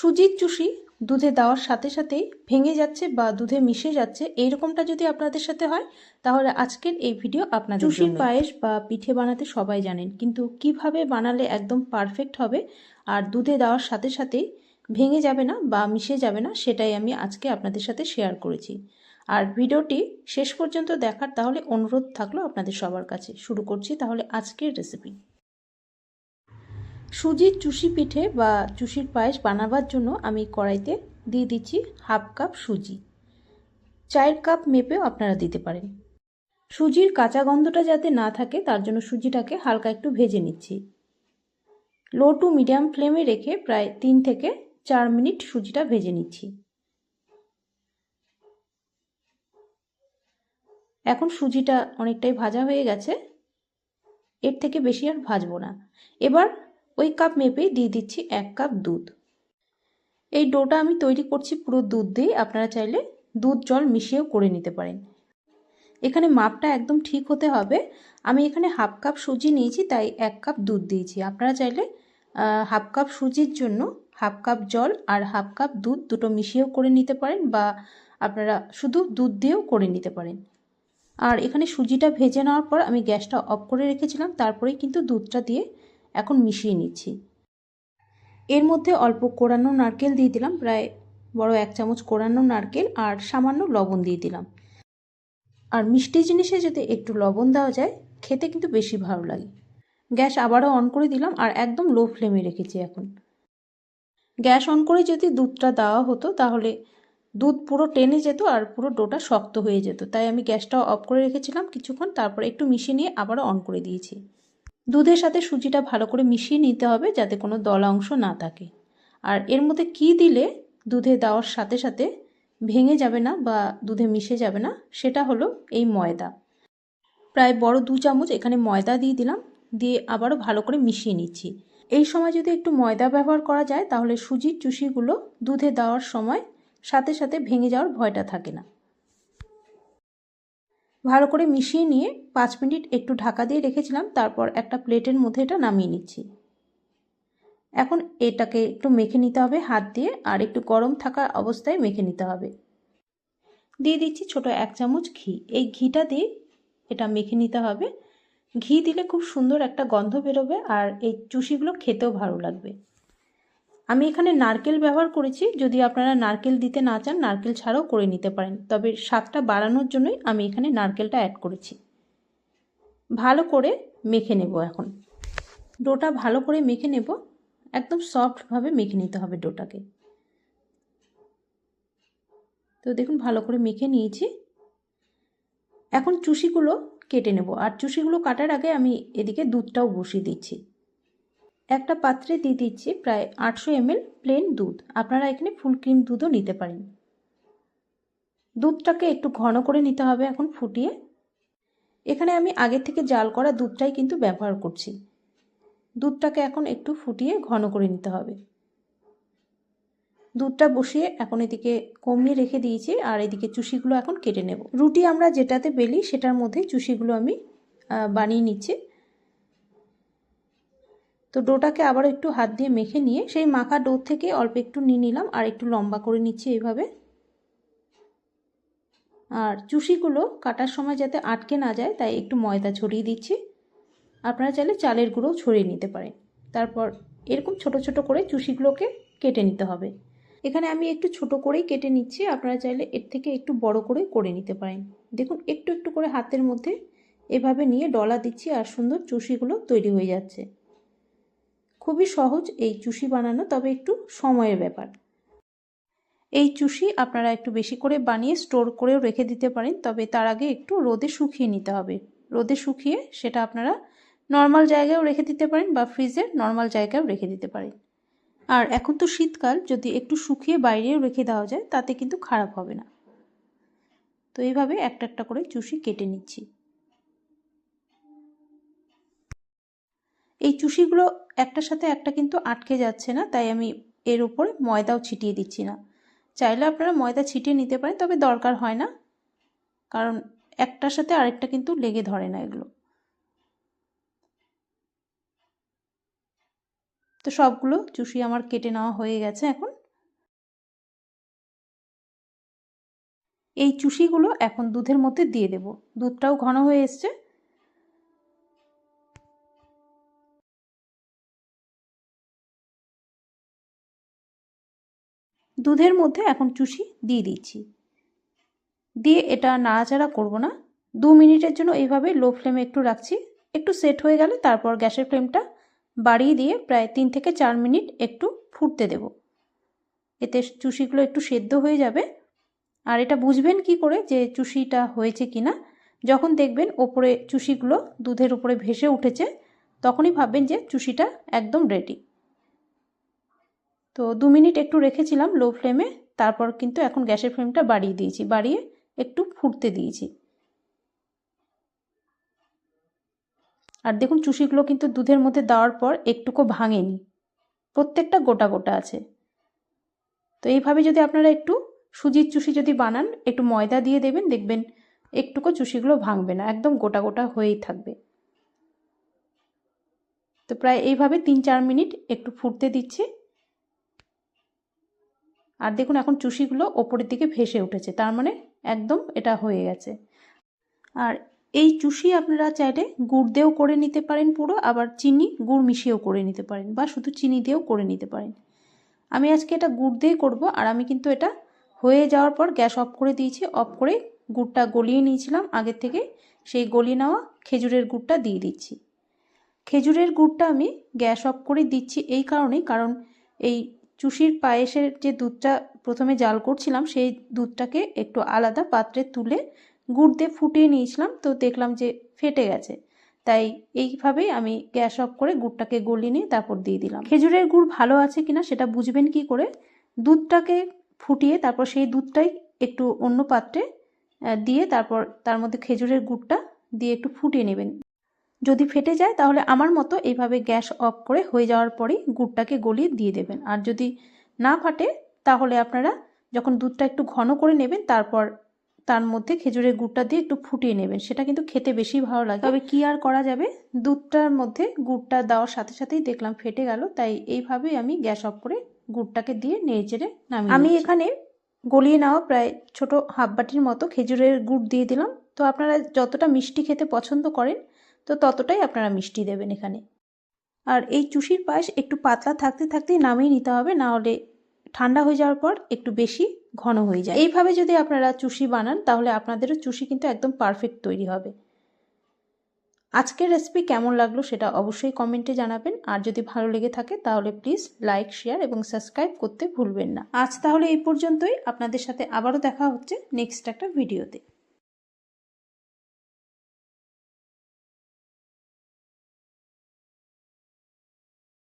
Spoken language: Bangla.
সুজির চুষি দুধে দেওয়ার সাথে সাথেই ভেঙে যাচ্ছে বা দুধে মিশে যাচ্ছে এইরকমটা যদি আপনাদের সাথে হয় তাহলে আজকের এই ভিডিও আপনাদের চুষির পায়েস বা পিঠে বানাতে সবাই জানেন কিন্তু কীভাবে বানালে একদম পারফেক্ট হবে আর দুধে দেওয়ার সাথে সাথেই ভেঙে যাবে না বা মিশে যাবে না সেটাই আমি আজকে আপনাদের সাথে শেয়ার করেছি। আর ভিডিওটি শেষ পর্যন্ত দেখার তাহলে অনুরোধ থাকল আপনাদের সবার কাছে। শুরু করছি তাহলে আজকের রেসিপি সুজির চুষি পিঠে বা চুষির পায়েস বানাবার জন্য আমি কড়াইতে দিয়ে দিচ্ছি হাফ কাপ সুজি। চায়ের কাপ মেপেও আপনারা দিতে পারেন। সুজির কাঁচা গন্ধটা যাতে না থাকে, তার জন্য সুজিটাকে হালকা একটু ভেজে নিচ্ছি। লো টু মিডিয়াম ফ্লেমে রেখে প্রায় তিন থেকে চার মিনিট সুজিটা ভেজে নিচ্ছি। এখন সুজিটা অনেকটাই ভাজা হয়ে গেছে। এর থেকে বেশি আর ভাজবো না। এবার ওই কাপ মেপেই দিয়ে দিচ্ছি এক কাপ দুধ। এই ডোটা আমি তৈরি করছি পুরো দুধ দিয়ে। আপনারা চাইলে দুধ, জল মিশিয়েও করে নিতে পারেন। এখানে মাপটা একদম ঠিক হতে হবে। আমি এখানে হাফ কাপ সুজি নিয়েছি, তাই এক কাপ দুধ দিয়েছি। আপনারা চাইলে হাফ কাপ সুজির জন্য হাফ কাপ জল আর হাফ কাপ দুধ দুটো মিশিয়েও করে নিতে পারেন বা আপনারা শুধু দুধ দিয়েও করে নিতে পারেন। আর এখানে সুজিটা ভেজে নেওয়ার পর আমি গ্যাসটা অফ করে রেখেছিলাম, তারপরেই কিন্তু দুধটা দিয়ে এখন মিশিয়ে নিচ্ছি। এর মধ্যে অল্প কোরানো নারকেল দিয়ে দিলাম, প্রায় বড় এক চামচ কোরানো নারকেল আর সামান্য লবণ দিয়ে দিলাম। আর মিষ্টি জিনিসে যদি একটু লবণ দেওয়া যায়, খেতে কিন্তু বেশি ভালো লাগে। গ্যাস আবারও অন করে দিলাম আর একদম লো ফ্লেমে রেখেছি এখন। গ্যাস অন করে যদি দুধটা দেওয়া হতো, তাহলে দুধ পুরো টেনে যেত আর পুরো ডোটা শক্ত হয়ে যেত। তাই আমি গ্যাসটা অফ করে রেখেছিলাম কিছুক্ষণ, তারপর একটু মিশিয়ে নিয়ে আবারও অন করে দিয়েছি। দুধের সাথে সুজিটা ভালো করে মিশিয়ে নিতে হবে যাতে কোনো দলা অংশ না থাকে। আর এর মধ্যে কি দিলে দুধে দেওয়ার সাথে সাথে ভেঙে যাবে না বা দুধে মিশে যাবে না, সেটা হলো এই ময়দা। প্রায় বড় দু চামচ এখানে ময়দা দিয়ে দিলাম, দিয়ে আবারও ভালো করে মিশিয়ে নিচ্ছি। এই সময় যদি একটু ময়দা ব্যবহার করা যায়, তাহলে সুজির চুষিগুলো দুধে দেওয়ার সময় সাথে সাথে ভেঙে যাওয়ার ভয়টা থাকে না। ভালো করে মিশিয়ে নিয়ে পাঁচ মিনিট একটু ঢাকা দিয়ে রেখেছিলাম, তারপর একটা প্লেটের মধ্যে এটা নামিয়ে নিচ্ছি। এখন এটাকে একটু মেখে নিতে হবে হাত দিয়ে, আর একটু গরম থাকা অবস্থায় মেখে নিতে হবে। দিয়ে দিচ্ছি ছোট এক চামচ ঘি। এই ঘিটা দিয়ে এটা মেখে নিতে হবে। ঘি দিলে খুব সুন্দর একটা গন্ধ বেরোবে, আর এই চুষিগুলো খেতেও ভালো লাগবে। আমি এখানে নারকেল ব্যবহার করেছি, যদি আপনারা নারকেল দিতে না চান, নারকেল ছাড়াও করে নিতে পারেন। তবে স্বাদটা বাড়ানোর জন্যই আমি এখানে নারকেলটা অ্যাড করেছি। ভালো করে মেখে নেব এখন। ডোটা ভালো করে মেখে নেব। একদম সফটভাবে মেখে নিতে হবে ডোটাকে। তো দেখুন, ভালো করে মেখে নিয়েছি। এখন চুষিগুলো কেটে নেব। আর চুষিগুলো কাটার আগে আমি এদিকে দুধটাও বসিয়ে দিচ্ছি। একটা পাত্রে দিয়ে দিচ্ছি প্রায় আটশো এমএল প্লেন দুধ। আপনারা এখানে ফুল ক্রিম দুধও নিতে পারেন। দুধটাকে একটু ঘন করে নিতে হবে এখন ফুটিয়ে। এখানে আমি আগে থেকে জাল করা দুধটাই কিন্তু ব্যবহার করছি। দুধটাকে এখন একটু ফুটিয়ে ঘন করে নিতে হবে। দুধটা বসিয়ে এখন এদিকে কমিয়ে রেখে দিয়েছি আর এদিকে চুষিগুলো এখন কেটে নেব। রুটি আমরা যেটাতে বেলি সেটার মধ্যে চুষিগুলো আমি বানিয়ে নিচ্ছি। তো ডোটাকে আবার একটু হাত দিয়ে মেখে নিয়ে সেই মাখা ডো থেকে অল্প একটু নিয়ে নিলাম আর একটু লম্বা করে নিচ্ছি এইভাবে। আর চুষিগুলো কাটার সময় যাতে আটকে না যায়, তাই একটু ময়দা ছড়িয়ে দিচ্ছি। আপনারা চাইলে চালের গুঁড়ো ছড়িয়ে নিতে পারেন। তারপর এরকম ছোট ছোট করে চুষিগুলোকে কেটে নিতে হবে। এখানে আমি একটু ছোট করেই কেটে নিচ্ছি, আপনারা চাইলে এর থেকে একটু বড় করে করে নিতে পারেন। দেখুন, একটু একটু করে হাতের মধ্যে এভাবে নিয়ে ডলা দিচ্ছি আর সুন্দর চুষিগুলো তৈরি হয়ে যাচ্ছে। খুবই সহজ এই চুষি বানানো, তবে একটু সময়ের ব্যাপার। এই চুষি আপনারা একটু বেশি করে বানিয়ে স্টোর করেও রেখে দিতে পারেন, তবে তার আগে একটু রোদে শুকিয়ে নিতে হবে। রোদে শুকিয়ে সেটা আপনারা নর্মাল জায়গায়ও রেখে দিতে পারেন বা ফ্রিজের নর্মাল জায়গায়ও রেখে দিতে পারেন। আর এখন তো শীতকাল, যদি একটু শুকিয়ে বাইরেও রেখে দেওয়া যায়, তাতে কিন্তু খারাপ হবে না। তো এইভাবে একটা একটা করে চুষি কেটে নিচ্ছি। এই চুষিগুলো একটার সাথে একটা কিন্তু আটকে যাচ্ছে না, তাই আমি এর উপরে ময়দাও ছিটিয়ে দিচ্ছি না। চাইলে আপনারা ময়দা ছিটিয়ে নিতে পারেন, তবে দরকার হয় না। কারণ একটার সাথে আরেকটা কিন্তু লেগে ধরে না এগুলো। তো সবগুলো চুষি আমার কেটে নেওয়া হয়ে গেছে এখন। এই চুষিগুলো এখন দুধের মধ্যে দিয়ে দেব। দুধটাও ঘন হয়ে এসছে। দুধের মধ্যে এখন চুষি দিয়ে দিচ্ছি। দিয়ে এটা নাড়াচাড়া করব না। দু মিনিটের জন্য এইভাবে লো ফ্লেমে একটু রাখছি। একটু সেট হয়ে গেলে তারপর গ্যাসের ফ্লেমটা বাড়িয়ে দিয়ে প্রায় তিন থেকে চার মিনিট একটু ফুটতে দেব। এতে চুষিগুলো একটু সেদ্ধ হয়ে যাবে। আর এটা বুঝবেন কি করে যে চুষিটা হয়েছে কি না? যখন দেখবেন ওপরে চুষিগুলো দুধের উপরে ভেসে উঠেছে, তখনই ভাববেন যে চুষিটা একদম রেডি তো দু মিনিট একটু রেখেছিলাম লো ফ্লেমে তারপর কিন্তু এখন গ্যাসের ফ্লেমটা বাড়িয়ে দিয়েছি, বাড়িয়ে একটু ফুটতে দিয়েছি। আর দেখুন চুষিগুলো কিন্তু দুধের মধ্যে দেওয়ার পর একটুকু ভাঙেনি, প্রত্যেকটা গোটা গোটা আছে। তো এইভাবে যদি আপনারা একটু সুজির চুষি যদি বানান, একটু ময়দা দিয়ে দেবেন, দেখবেন একটুকু চুষিগুলো ভাঙবে না, একদম গোটা গোটা হয়েই থাকবে। তো প্রায় এইভাবে তিন চার মিনিট একটু ফুটতে দিচ্ছি। আর দেখুন এখন চুষিগুলো ওপরের দিকে ভেসে উঠেছে, তার মানে একদম এটা হয়ে গেছে। আর এই চুষি আপনারা চাইলে গুড় দিয়েও করে নিতে পারেন পুরো, আবার চিনি গুড় মিশিয়েও করে নিতে পারেন বা শুধু চিনি দিয়েও করে নিতে পারেন। আমি আজকে এটা গুড় দিয়ে করব, আর আমি কিন্তু এটা হয়ে যাওয়ার পর গ্যাস অফ করে দিয়েছি, অফ করে গুড়টা গলিয়ে নিয়েছিলাম, আগের থেকে সেই গলিয়ে নেওয়া খেজুরের গুড়টা দিয়ে দিচ্ছি। খেজুরের গুড়টা আমি গ্যাস অফ করে দিচ্ছি এই কারণেই, কারণ এই চুষির পায়েসের যে দুধটা প্রথমে জাল করছিলাম, সেই দুধটাকে একটু আলাদা পাত্রে তুলে গুড় দিয়ে ফুটিয়ে নিয়েছিলাম। তো দেখলাম যে ফেটে গেছে। তাই এইভাবেই আমি গ্যাস অফ করে গুড়টাকে গলিয়ে নিয়ে তারপর দিয়ে দিলাম। খেজুরের গুড় ভালো আছে কিনা সেটা বুঝবেন কি করে? দুধটাকে ফুটিয়ে তারপর সেই দুধটাই একটু অন্য পাত্রে দিয়ে তারপর তার মধ্যে খেজুরের গুড়টা দিয়ে একটু ফুটিয়ে নেবেন। যদি ফেটে যায় তাহলে আমার মতো এইভাবে গ্যাস অফ করে হয়ে যাওয়ার পরেই গুড়টাকে গলিয়ে দিয়ে দেবেন। আর যদি না ফাটে তাহলে আপনারা যখন দুধটা একটু ঘন করে নেবেন তারপর তার মধ্যে খেজুরের গুড়টা দিয়ে একটু ফুটিয়ে নেবেন। সেটা কিন্তু খেতে বেশি ভালো লাগে। তবে কি আর করা যাবে? দুধটার মধ্যে গুড়টা দেওয়ার সাথে সাথেই দেখলাম ফেটে গেল তাই এইভাবেই আমি গ্যাস অফ করে গুড়টাকে দিয়ে নেড়ে চেড়ে নামিয়ে আমি এখানে গলিয়ে নেওয়া প্রায় ছোট হাফ বাটির মতো খেজুরের গুড় দিয়ে দিলাম। তো আপনারা যতটা মিষ্টি খেতে পছন্দ করেন তো ততটাই আপনারা মিষ্টি দেবেন এখানে। আর এই চুষির পায়েস একটু পাতলা থাকতে থাকতেই নামিয়ে নিতে হবে, না হলে ঠান্ডা হয়ে যাওয়ার পর একটু বেশি ঘন হয়ে যায়। এইভাবে যদি আপনারা চুষি বানান, তাহলে আপনাদেরও চুষি কিন্তু একদম পারফেক্ট তৈরি হবে। আজকের রেসিপি কেমন লাগল সেটা অবশ্যই কমেন্টে জানাবেন। আর যদি ভালো লেগে থাকে, তাহলে প্লিজ লাইক শেয়ার এবং সাবস্ক্রাইব করতে ভুলবেন না। আজ তাহলে এই পর্যন্তই। আপনাদের সাথে আবারও দেখা হচ্ছে নেক্সট একটা ভিডিওতে